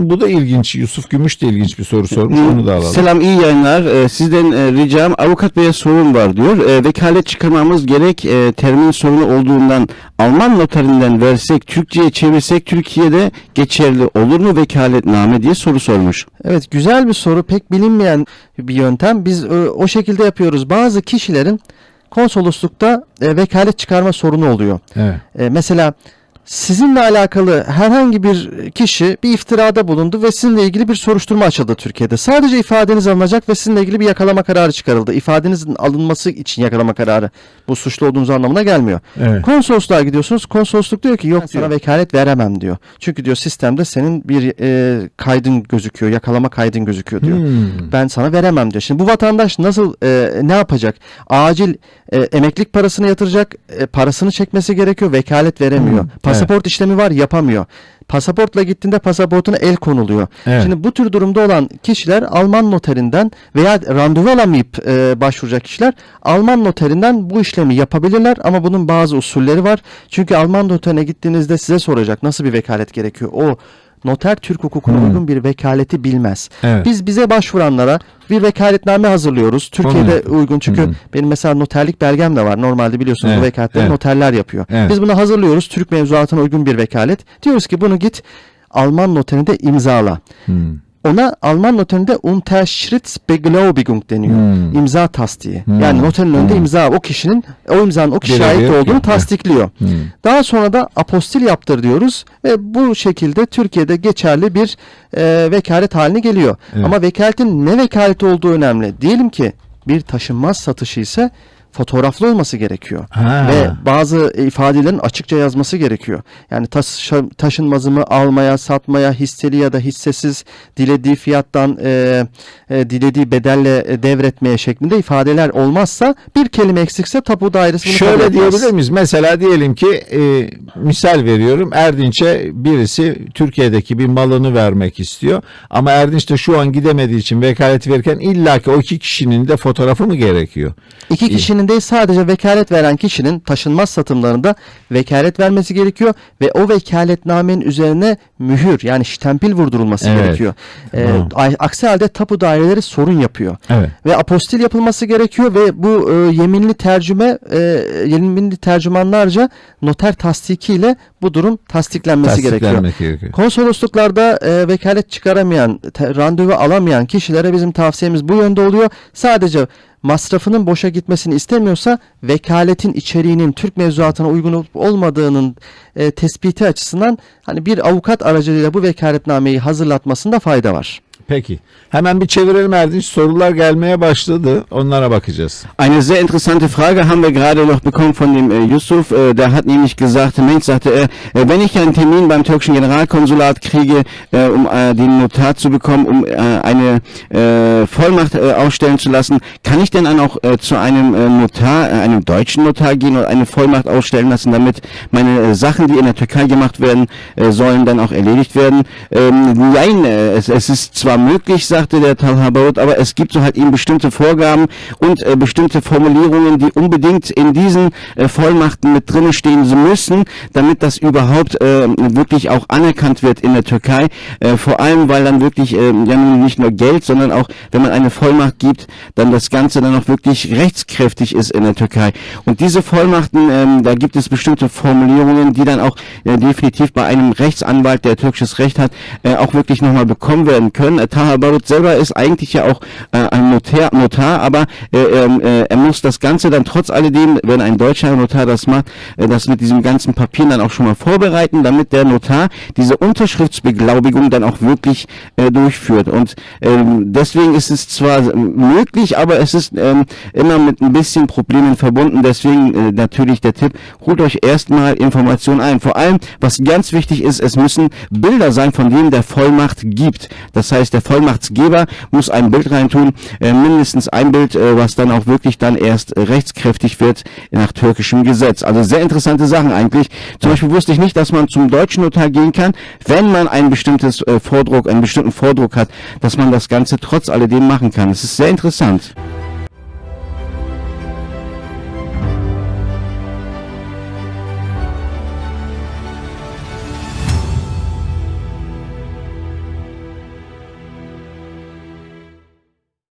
Bu da ilginç. Yusuf Gümüş de ilginç bir soru sormuş. Onu da alalım. Selam iyi yayınlar. Ee, sizden e, ricam avukat beye sorun var diyor. E, vekalet çıkarmamız gerek e, termin sorunu olduğundan Alman noterinden versek Türkçe'ye çevirsek Türkiye'de geçerli olur mu vekaletname diye soru sormuş. Evet güzel bir soru pek bilinmeyen bir yöntem. Biz e, o şekilde yapıyoruz. Bazı kişilerin konsoloslukta e, vekalet çıkarma sorunu oluyor. Evet. E, mesela sizinle alakalı herhangi bir kişi bir iftirada bulundu ve sizinle ilgili bir soruşturma açıldı Türkiye'de. Sadece ifadeniz alınacak ve sizinle ilgili bir yakalama kararı çıkarıldı. İfadenizin alınması için yakalama kararı. Bu suçlu olduğunuz anlamına gelmiyor. Evet. Konsolosluğa gidiyorsunuz. Konsolosluk diyor ki yok ben sana vekalet veremem diyor. Çünkü diyor sistemde senin bir e, kaydın gözüküyor. Yakalama kaydın gözüküyor diyor. Hmm. Ben sana veremem diyor. Şimdi bu vatandaş nasıl e, ne yapacak? Acil e, emeklilik parasını yatıracak. e, parasını çekmesi gerekiyor. Vekalet veremiyor. Hmm, Pasaport işlemi var yapamıyor. Pasaportla gittiğinde pasaportuna el konuluyor. Evet. Şimdi bu tür durumda olan kişiler Alman noterinden veya randevu alamayıp e, başvuracak kişiler Alman noterinden bu işlemi yapabilirler ama bunun bazı usulleri var. Çünkü Alman noterine gittiğinizde size soracak nasıl bir vekalet gerekiyor. O noter Türk hukukuna Hmm. uygun bir vekaleti bilmez. Evet. Biz bize başvuranlara bir vekaletname hazırlıyoruz. Türkiye'de yapıyor. uygun çünkü hı. benim mesela noterlik belgem de var. Normalde biliyorsunuz Evet, bu vekaletleri evet. noterler yapıyor. Evet. Biz bunu hazırlıyoruz. Türk mevzuatına uygun bir vekalet. Diyoruz ki bunu git Alman noterinde imzala. Hmm. Ona Alman noterinde Unterschrittsbeglaubigung deniyor. Hmm. İmza tasdiği. Hmm. Yani noterin önünde Hmm. imza o kişinin o imzanın o kişiye Görevi ait olduğunu yani. tasdikliyor. Hmm. Daha sonra da apostil yaptır diyoruz ve bu şekilde Türkiye'de geçerli bir e, vekalet haline geliyor. Evet. Ama vekaletin ne vekaleti olduğu önemli. Diyelim ki bir taşınmaz satışı ise fotoğraflı olması gerekiyor. Ha. Ve bazı ifadelerin açıkça yazması gerekiyor. Yani taşı- taşınmazımı almaya, satmaya, hisseli ya da hissesiz dilediği fiyattan e, e, dilediği bedelle e, devretmeye şeklinde ifadeler olmazsa bir kelime eksikse tapu dairesi bunu Şöyle diyebilir miyiz? Mesela diyelim ki e, misal veriyorum Erdinç'e birisi Türkiye'deki bir malını vermek istiyor. Ama Erdinç de şu an gidemediği için vekaleti verirken illaki o iki kişinin de fotoğrafı mı gerekiyor? İki kişinin değil sadece vekalet veren kişinin taşınmaz satımlarında vekalet vermesi gerekiyor ve o vekaletnamenin üzerine mühür yani ştempil vurdurulması Evet. gerekiyor. Ee, Tamam. aksi halde tapu daireleri sorun yapıyor. Evet. Ve apostil yapılması gerekiyor ve bu e, yeminli tercüme e, yeminli tercümanlarca noter tasdikiyle bu durum tasdiklenmesi gerekiyor. Gerekiyor. Konsolosluklarda e, vekalet çıkaramayan, te- randevu alamayan kişilere bizim tavsiyemiz bu yönde oluyor. Sadece masrafının boşa gitmesini istemiyorsa vekaletin içeriğinin Türk mevzuatına uygun olup olmadığının e, tespiti açısından hani bir avukat aracılığıyla bu vekaletnameyi hazırlatmasında fayda var. Peki. Hemen bir çevirelim Erdinç. Sorular gelmeye başladı. Onlara bakacağız. Eine sehr interessante Frage haben wir gerade noch bekommen von dem äh, Yusuf. Äh, der hat nämlich gesagt, Mensch, sagte er, äh, wenn ich einen Termin beim türkischen Generalkonsulat kriege, äh, um äh, den Notar zu bekommen, um äh, eine äh, Vollmacht äh, ausstellen zu lassen, kann ich denn dann auch äh, zu einem äh, Notar, äh, einem deutschen Notar gehen und eine Vollmacht ausstellen lassen, damit meine äh, Sachen, die in der Türkei gemacht werden äh, sollen, dann auch erledigt werden? Ähm, nein, äh, es, es ist zwar möglich, sagte der Talha Barut, aber es gibt so halt eben bestimmte Vorgaben und äh, bestimmte Formulierungen, die unbedingt in diesen äh, Vollmachten mit drinne stehen müssen, damit das überhaupt äh, wirklich auch anerkannt wird in der Türkei. Äh, vor allem, weil dann wirklich äh, ja nicht nur Geld, sondern auch, wenn man eine Vollmacht gibt, dann das Ganze dann auch wirklich rechtskräftig ist in der Türkei. Und diese Vollmachten, ähm, da gibt es bestimmte Formulierungen, die dann auch äh, definitiv bei einem Rechtsanwalt, der türkisches Recht hat, auch wirklich nochmal bekommen werden können. Äh, Taha Barut selber ist eigentlich ja auch äh, ein Notar, Notar aber äh, ähm, äh, er muss das Ganze dann trotz alledem, wenn ein deutscher Notar das macht, äh, das mit diesem ganzen Papier dann auch schon mal vorbereiten, damit der Notar diese Unterschriftsbeglaubigung dann auch wirklich äh, durchführt. Und ähm, deswegen ist es zwar möglich, aber es ist ähm, immer mit ein bisschen Problemen verbunden. Deswegen äh, natürlich der Tipp, holt euch erstmal Informationen ein. Vor allem, was ganz wichtig ist, es müssen Bilder sein, von dem der Vollmacht gibt. Das heißt, der Vollmachtsgeber muss ein Bild reintun, äh, mindestens ein Bild, äh, was dann auch wirklich dann erst äh, rechtskräftig wird nach türkischem Gesetz. Also sehr interessante Sachen eigentlich. Zum Beispiel wusste ich nicht, dass man zum deutschen Notar gehen kann, wenn man ein bestimmtes äh, Vordruck, einen bestimmten Vordruck hat, dass man das Ganze trotz alledem machen kann. Es ist sehr interessant.